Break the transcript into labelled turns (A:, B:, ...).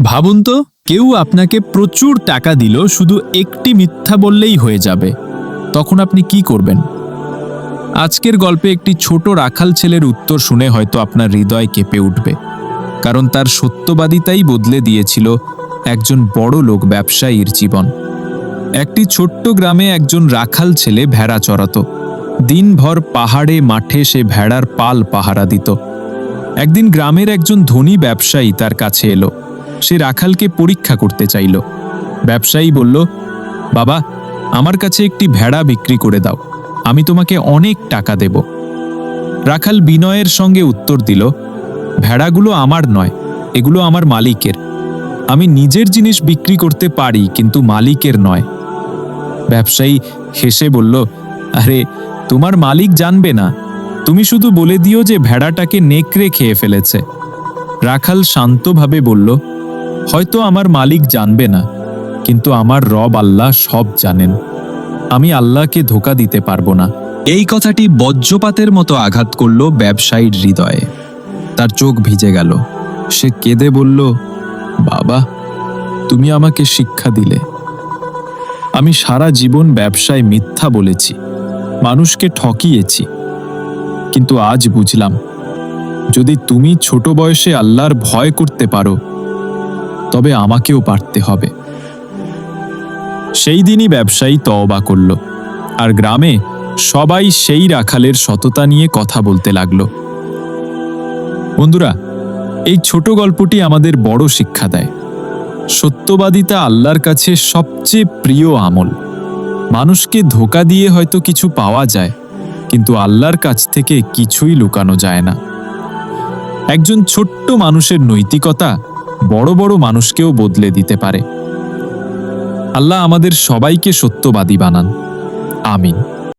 A: ভাবুন তো, কেউ আপনাকে প্রচুর টাকা দিল, শুধু একটি মিথ্যা বললেই হয়ে যাবে। তখন আপনি কি করবেন? আজকের গল্পে একটি ছোট রাখাল ছেলের উত্তর শুনে হয়তো আপনার হৃদয় কেঁপে উঠবে। কারণ তার সত্যবাদিতাই বদলে দিয়েছিল একজন বড় লোক ব্যবসায়ীর জীবন। একটি ছোট্ট গ্রামে একজন রাখাল ছেলে ভেড়া চড়াতো দিনভর পাহাড়ে, মাঠে সে ভেড়ার পাল পাহারা দিত। একদিন গ্রামের একজন ধনী ব্যবসায়ী তার কাছে এলো। সে রাখালকে পরীক্ষা করতে চাইল। ব্যবসায়ী বলল, বাবা, আমার কাছে একটি ভেড়া বিক্রি করে দাও, আমি তোমাকে অনেক টাকা দেব। রাখাল বিনয়ের সঙ্গে উত্তর দিল, ভেড়াগুলো আমার নয়, এগুলো আমার মালিকের। আমি নিজের জিনিস বিক্রি করতে পারি, কিন্তু মালিকের নয়। ব্যবসায়ী হেসে বলল, আরে, তোমার মালিক জানবে না। তুমি শুধু বলে দিও যে ভেড়াটাকে নেকড়ে খেয়ে ফেলেছে। রাখাল শান্তভাবে বলল হয়তো আমার মালিক জানবে না, কিন্তু আমার রব আল্লাহ সব জানেন। আমি আল্লাহকে ধোকা দিতে পারব না। এই কথাটি বজ্রপাতের মতো আঘাত করল ব্যবসায়ীর হৃদয়ে। তার চোখ ভিজে গেল। সে কেঁদে বলল, বাবা, তুমি আমাকে শিক্ষা দিলে। আমি সারা জীবন ব্যবসায় মিথ্যা বলেছি, মানুষকে ঠকিয়েছি। কিন্তু আজ বুঝলাম, যদি তুমি ছোট বয়সে আল্লাহর ভয় করতে পারো তবে আমাকেও পারতে হবে। সেই দিনই ব্যবসায়ী তওবা করল, আর গ্রামে সবাই সেই রাখালের সততা নিয়ে কথা বলতে লাগল। বন্ধুরা, এই ছোট গল্পটি আমাদের বড় শিক্ষা দেয়। সত্যবাদিতা আল্লাহর কাছে সবচেয়ে প্রিয় আমল। মানুষকে ধোকা দিয়ে হয়তো কিছু পাওয়া যায়, কিন্তু আল্লাহর কাছ থেকে কিছুই লুকানো যায় না। একজন ছোট্ট মানুষের নৈতিকতা বড় বড় মানুষকেও বদলে দিতে পারে। আল্লাহ আমাদের সবাইকে সত্যবাদী বানান। আমিন।